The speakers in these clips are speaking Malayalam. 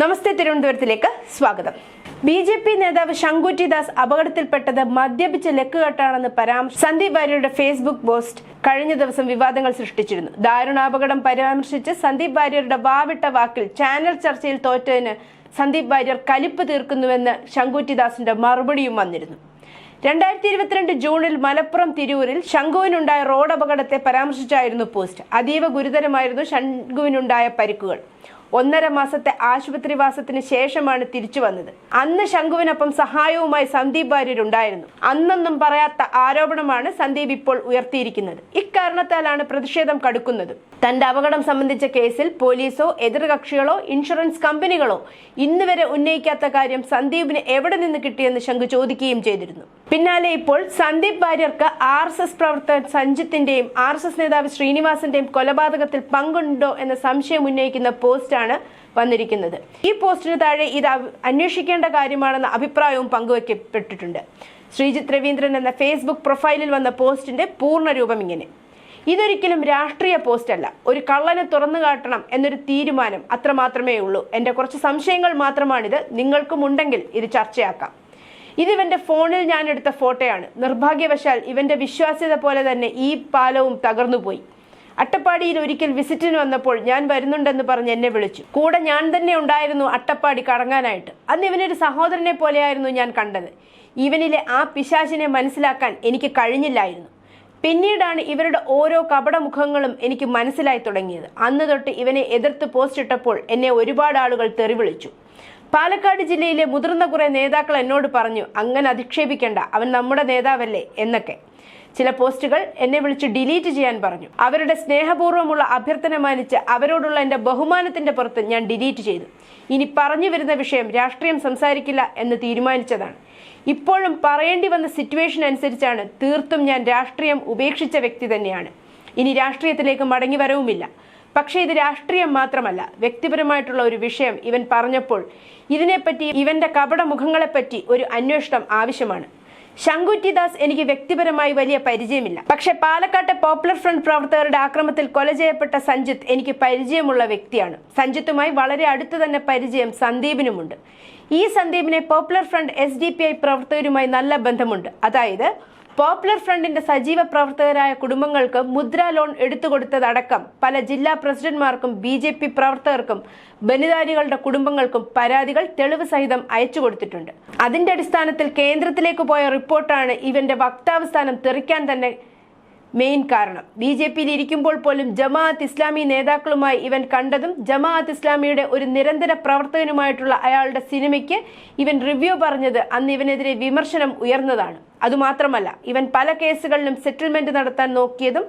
നമസ്തേ തിരുവനന്തപുരത്തിലേക്ക് സ്വാഗതം. ബി ജെ പി നേതാവ് ശങ്കുറ്റി ദാസ് അപകടത്തിൽപ്പെട്ടത് മദ്യപിച്ച ലക്കുകെട്ടാണെന്ന് പരാമർശം സന്ദീപ് വാര്യരുടെ ഫേസ്ബുക്ക് പോസ്റ്റ് കഴിഞ്ഞ ദിവസം വിവാദങ്ങൾ സൃഷ്ടിച്ചിരുന്നു. ദാരുണാപകടം പരാമർശിച്ച് സന്ദീപ് വാര്യരുടെ വാവിട്ട വാക്കിൽ ചാനൽ ചർച്ചയിൽ തോറ്റതിന് സന്ദീപ് വാര്യർ കലിപ്പ് തീർക്കുന്നുവെന്ന് ശങ്കുറ്റി ദാസിന്റെ മറുപടിയും വന്നിരുന്നു. രണ്ടായിരത്തി ഇരുപത്തിരണ്ട് ജൂണിൽ മലപ്പുറം തിരൂരിൽ ശംഖുവിനുണ്ടായ റോഡ് അപകടത്തെ പരാമർശിച്ചായിരുന്നു പോസ്റ്റ്. അതീവ ഗുരുതരമായിരുന്നു ശംഖുവിനുണ്ടായ പരിക്കുകൾ. ഒന്നര മാസത്തെ ആശുപത്രിവാസത്തിന് ശേഷമാണ് തിരിച്ചു വന്നത്. അന്ന് ശംഖുവിനൊപ്പം സഹായവുമായി സന്ദീപ് ഭാര്യരുണ്ടായിരുന്നു അന്നൊന്നും പറയാത്ത ആരോപണമാണ് സന്ദീപ് ഇപ്പോൾ ഉയർത്തിയിരിക്കുന്നത്. ഇക്കാരണത്താലാണ് പ്രതിഷേധം കടുക്കുന്നത്. തന്റെ അപകടം സംബന്ധിച്ച കേസിൽ പോലീസോ എതിർകക്ഷികളോ ഇൻഷുറൻസ് കമ്പനികളോ ഇന്നുവരെ ഉന്നയിക്കാത്ത കാര്യം സന്ദീപിന് എവിടെ നിന്ന് കിട്ടിയെന്ന് ശംഖു ചോദിക്കുകയും ചെയ്തിരുന്നു. പിന്നാലെ ഇപ്പോൾ സന്ദീപ് വാര്യർക്ക് ആർ എസ് എസ് പ്രവർത്തകൻ സഞ്ജിത്തിന്റെയും ആർ എസ് എസ് നേതാവ് ശ്രീനിവാസന്റെയും കൊലപാതകത്തിൽ പങ്കുണ്ടോ എന്ന സംശയം ഉന്നയിക്കുന്ന പോസ്റ്റാണ് വന്നിരിക്കുന്നത്. ഈ പോസ്റ്റിന് താഴെ ഇത് അന്വേഷിക്കേണ്ട കാര്യമാണെന്ന അഭിപ്രായവും പങ്കുവയ്ക്കപ്പെട്ടിട്ടുണ്ട് ശ്രീജിത്ത് രവീന്ദ്രൻ എന്ന ഫേസ്ബുക്ക് പ്രൊഫൈലിൽ വന്ന പോസ്റ്റിന്റെ പൂർണ രൂപം ഇങ്ങനെ. ഇതൊരിക്കലും രാഷ്ട്രീയ പോസ്റ്റല്ല. ഒരു കള്ളനെ തുറന്നു കാട്ടണം എന്നൊരു തീരുമാനം അത്രമാത്രമേ ഉള്ളൂ എന്റെ കുറച്ച് സംശയങ്ങൾ മാത്രമാണിത്. നിങ്ങൾക്കും ഉണ്ടെങ്കിൽ ഇത് ചർച്ചയാക്കാം. ഇത് ഇവന്റെ ഫോണിൽ ഞാൻ എടുത്ത ഫോട്ടോയാണ്. നിർഭാഗ്യവശാൽ ഇവന്റെ വിശ്വാസ്യത പോലെ തന്നെ ഈ പാലവും തകർന്നുപോയി അട്ടപ്പാടിയിൽ ഒരിക്കൽ വിസിറ്റിന് വന്നപ്പോൾ ഞാൻ വരുന്നുണ്ടെന്ന് പറഞ്ഞ് എന്നെ വിളിച്ചു. കൂടെ ഞാൻ തന്നെ ഉണ്ടായിരുന്നു അട്ടപ്പാടി കറങ്ങാനായിട്ട്. അന്ന് ഇവനൊരു സഹോദരനെ പോലെയായിരുന്നു ഞാൻ കണ്ടത്. ഇവനിലെ ആ പിശാചിനെ മനസ്സിലാക്കാൻ എനിക്ക് കഴിഞ്ഞില്ലായിരുന്നു. പിന്നീടാണ് ഇവരുടെ ഓരോ കപടമുഖങ്ങളും എനിക്ക് മനസ്സിലായി തുടങ്ങിയത്. അന്ന് തൊട്ട് ഇവനെ എതിർത്ത് പോസ്റ്റ് ഇട്ടപ്പോൾ എന്നെ ഒരുപാട് ആളുകൾ തെറിവിളിച്ചു പാലക്കാട് ജില്ലയിലെ മുതിർന്ന കുറെ നേതാക്കൾ എന്നോട് പറഞ്ഞു അങ്ങനെ അധിക്ഷേപിക്കേണ്ട അവൻ നമ്മുടെ നേതാവല്ലേ എന്നൊക്കെ. ചില പോസ്റ്റുകൾ എന്നെ വിളിച്ച് ഡിലീറ്റ് ചെയ്യാൻ പറഞ്ഞു. അവരുടെ സ്നേഹപൂർവമുള്ള അഭ്യർത്ഥന മാനിച്ച് അവരോടുള്ള എന്റെ ബഹുമാനത്തിന്റെ പുറത്ത് ഞാൻ ഡിലീറ്റ് ചെയ്തു. ഇനി പറഞ്ഞു വരുന്ന വിഷയം രാഷ്ട്രീയം സംസാരിക്കില്ല എന്ന് തീരുമാനിച്ചതാണ്. ഇപ്പോഴും പറയേണ്ടി വന്ന സിറ്റുവേഷൻ അനുസരിച്ചാണ് തീർത്തും ഞാൻ രാഷ്ട്രീയം ഉപേക്ഷിച്ച വ്യക്തി തന്നെയാണ്. ഇനി രാഷ്ട്രീയത്തിലേക്ക് മടങ്ങി വരവുമില്ല. പക്ഷേ ഇത് രാഷ്ട്രീയം മാത്രമല്ല. വ്യക്തിപരമായിട്ടുള്ള ഒരു വിഷയം ഇവൻ പറഞ്ഞപ്പോൾ ഇതിനെപ്പറ്റി ഇവന്റെ കപട മുഖങ്ങളെപ്പറ്റി ഒരു അന്വേഷണം ആവശ്യമാണ്. ശങ്കുറ്റി ദാസ് എനിക്ക് വ്യക്തിപരമായി വലിയ പരിചയമില്ല. പക്ഷെ പാലക്കാട്ടെ പോപ്പുലർ ഫ്രണ്ട് പ്രവർത്തകരുടെ ആക്രമത്തിൽ കൊല ചെയ്യപ്പെട്ട സഞ്ജിത്ത് എനിക്ക് പരിചയമുള്ള വ്യക്തിയാണ്. സഞ്ജിത്തുമായി വളരെ അടുത്ത് തന്നെ പരിചയം സന്ദീപിനുമുണ്ട്. ഈ സന്ദീപിനെ പോപ്പുലർ ഫ്രണ്ട് എസ് പ്രവർത്തകരുമായി നല്ല ബന്ധമുണ്ട്. അതായത് പോപ്പുലർ ഫ്രണ്ടിന്റെ സജീവ പ്രവർത്തകരായ കുടുംബങ്ങൾക്ക് മുദ്ര ലോൺ എടുത്തുകൊടുത്തതടക്കം പല ജില്ലാ പ്രസിഡന്റ്മാർക്കും ബി ജെ പി പ്രവർത്തകർക്കും ബനിതാരികളുടെ കുടുംബങ്ങൾക്കും പരാതികൾ തെളിവ് സഹിതം അയച്ചു കൊടുത്തിട്ടുണ്ട്. അതിന്റെ അടിസ്ഥാനത്തിൽ കേന്ദ്രത്തിലേക്ക് പോയ റിപ്പോർട്ടാണ് ഇവന്റെ വക്താവ് സ്ഥാനം തെറിക്കാൻ തന്നെ മെയിൻ കാരണം. ബി ജെ പിയിൽ ഇരിക്കുമ്പോൾ പോലും ജമാഅത്ത് ഇസ്ലാമി നേതാക്കളുമായി ഇവൻ കണ്ടതും ജമാഅത്ത് ഇസ്ലാമിയുടെ ഒരു നിരന്തര പ്രവർത്തകനുമായിട്ടുള്ള അയാളുടെ സിനിമയ്ക്ക് ഇവൻ റിവ്യൂ പറഞ്ഞത് അന്ന് ഇവനെതിരെ വിമർശനം ഉയർന്നതാണ്. അതുമാത്രമല്ല ഇവൻ പല കേസുകളിലും സെറ്റിൽമെന്റ് നടത്താൻ നോക്കിയതും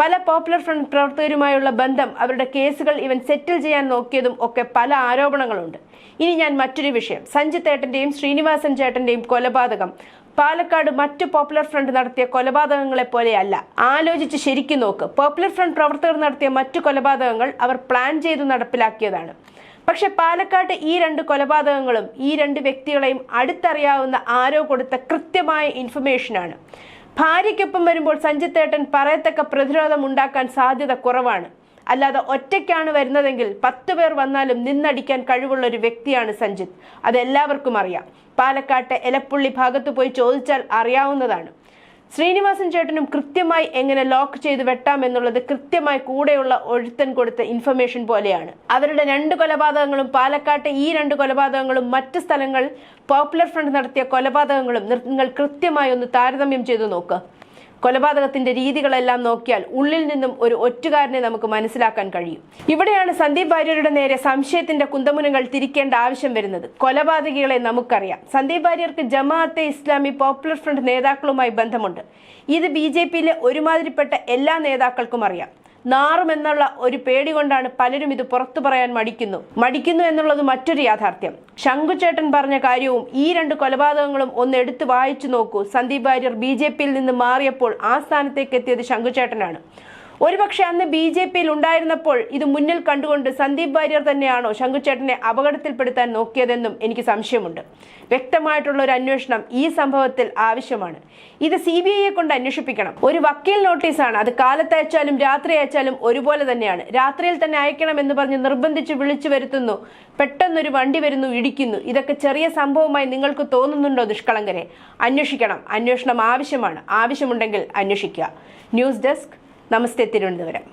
പല പോപ്പുലർ ഫ്രണ്ട് പ്രവർത്തകരുമായുള്ള ബന്ധം അവരുടെ കേസുകൾ ഇവൻ സെറ്റിൽ ചെയ്യാൻ നോക്കിയതും ഒക്കെ പല ആരോപണങ്ങളുണ്ട്. ഇനി ഞാൻ മറ്റൊരു വിഷയം. സഞ്ജിത് ഏട്ടന്റെയും ശ്രീനിവാസൻ ചേട്ടന്റെയും കൊലപാതകം. പാലക്കാട് മറ്റ് പോപ്പുലർ ഫ്രണ്ട് നടത്തിയ കൊലപാതകങ്ങളെ പോലെയല്ല. ആലോചിച്ച് ശരിക്കും നോക്ക്. പോപ്പുലർ ഫ്രണ്ട് പ്രവർത്തകർ നടത്തിയ മറ്റു കൊലപാതകങ്ങൾ അവർ പ്ലാൻ ചെയ്തു നടപ്പിലാക്കിയതാണ്. പക്ഷെ പാലക്കാട്ട് ഈ രണ്ട് കൊലപാതകങ്ങളും ഈ രണ്ട് വ്യക്തികളെയും അടുത്തറിയാവുന്ന ആരോ കൊടുത്ത കൃത്യമായ ഇൻഫർമേഷനാണ് ഭാര്യയ്ക്കൊപ്പം വരുമ്പോൾ സഞ്ജിത്തേട്ടൻ പറയത്തക്ക പ്രതിരോധം ഉണ്ടാക്കാൻ സാധ്യത കുറവാണ്. അല്ലാതെ ഒറ്റയ്ക്കാണ് വരുന്നതെങ്കിൽ പത്ത് പേർ വന്നാലും നിന്നടിക്കാൻ കഴിവുള്ള ഒരു വ്യക്തിയാണ് സഞ്ജിത്ത്. അതെല്ലാവർക്കും അറിയാം. പാലക്കാട്ടെ എലപ്പുള്ളി ഭാഗത്ത് പോയി ചോദിച്ചാൽ അറിയാവുന്നതാണ്. ശ്രീനിവാസൻ ചേട്ടനും കൃത്യമായി എങ്ങനെ ലോക്ക് ചെയ്ത് വെട്ടാം എന്നുള്ളത് കൃത്യമായി കൂടെയുള്ള ഒഴുത്തൻ കൊടുത്ത ഇൻഫർമേഷൻ പോലെയാണ്. അവരുടെ രണ്ട് കൊലപാതകങ്ങളും പാലക്കാട്ടെ ഈ രണ്ട് കൊലപാതകങ്ങളും മറ്റ് സ്ഥലങ്ങൾ പോപ്പുലർ ഫ്രണ്ട് നടത്തിയ കൊലപാതകങ്ങളും നിങ്ങൾ കൃത്യമായി ഒന്ന് താരതമ്യം ചെയ്തു നോക്കുക കൊലപാതകത്തിന്റെ രീതികളെല്ലാം നോക്കിയാൽ ഉള്ളിൽ നിന്നും ഒരു ഒറ്റുകാരനെ നമുക്ക് മനസ്സിലാക്കാൻ കഴിയും. ഇവിടെയാണ് സന്ദീപ് വാര്യരുടെ നേരെ സംശയത്തിന്റെ കുന്തമുനങ്ങൾ തിരിക്കേണ്ട ആവശ്യം വരുന്നത്. കൊലപാതകികളെ നമുക്കറിയാം. സന്ദീപ് വാര്യർക്ക് ജമാഅത്തെ ഇസ്ലാമി പോപ്പുലർ ഫ്രണ്ട് നേതാക്കളുമായി ബന്ധമുണ്ട്. ഇത് ബി ജെ പിയിലെ ഒരുമാതിരിപ്പെട്ട എല്ലാ നേതാക്കൾക്കും അറിയാം. നാറുമെന്നുള്ള ഒരു പേടി കൊണ്ടാണ് പലരും ഇത് പുറത്തു പറയാൻ മടിക്കുന്നു. മടിക്കുന്നു എന്നുള്ളത് മറ്റൊരു യാഥാർത്ഥ്യം. ശങ്കുചേട്ടൻ പറഞ്ഞ കാര്യവും ഈ രണ്ട് കൊലപാതകങ്ങളും ഒന്ന് എടുത്തു വായിച്ചു നോക്കൂ. സന്ദീപ് വാര്യർ ബി ജെ പിയിൽ നിന്ന് മാറിയപ്പോൾ ആ സ്ഥാനത്തേക്ക് എത്തിയത് ശങ്കുചേട്ടനാണ് ഒരുപക്ഷെ അന്ന് ബി ജെ പിയിൽ ഉണ്ടായിരുന്നപ്പോൾ ഇത് മുന്നിൽ കണ്ടുകൊണ്ട് സന്ദീപ് വാര്യർ തന്നെയാണോ ശങ്കുച്ചേട്ടനെ അപകടത്തിൽപ്പെടുത്താൻ നോക്കിയതെന്നും എനിക്ക് സംശയമുണ്ട്. വ്യക്തമായിട്ടുള്ള ഒരു അന്വേഷണം ഈ സംഭവത്തിൽ ആവശ്യമാണ്. ഇത് സി ബി ഐയെ കൊണ്ട് അന്വേഷിപ്പിക്കണം. ഒരു വക്കീൽ നോട്ടീസാണ്. അത് കാലത്തയച്ചാലും രാത്രി അയച്ചാലും ഒരുപോലെ തന്നെയാണ്. രാത്രിയിൽ തന്നെ അയക്കണം എന്ന് പറഞ്ഞ് നിർബന്ധിച്ച് വിളിച്ചു വരുത്തുന്നു. പെട്ടെന്നൊരു വണ്ടി വരുന്നു ഇടിക്കുന്നു. ഇതൊക്കെ ചെറിയ സംഭവമായി നിങ്ങൾക്ക് തോന്നുന്നുണ്ടോ നിഷ്കളങ്കരെ? അന്വേഷിക്കണം. അന്വേഷണം ആവശ്യമാണ്. ആവശ്യമുണ്ടെങ്കിൽ അന്വേഷിക്കുക. ന്യൂസ് ഡെസ്ക് നമസ്തേ തിരുവനന്തപുരം.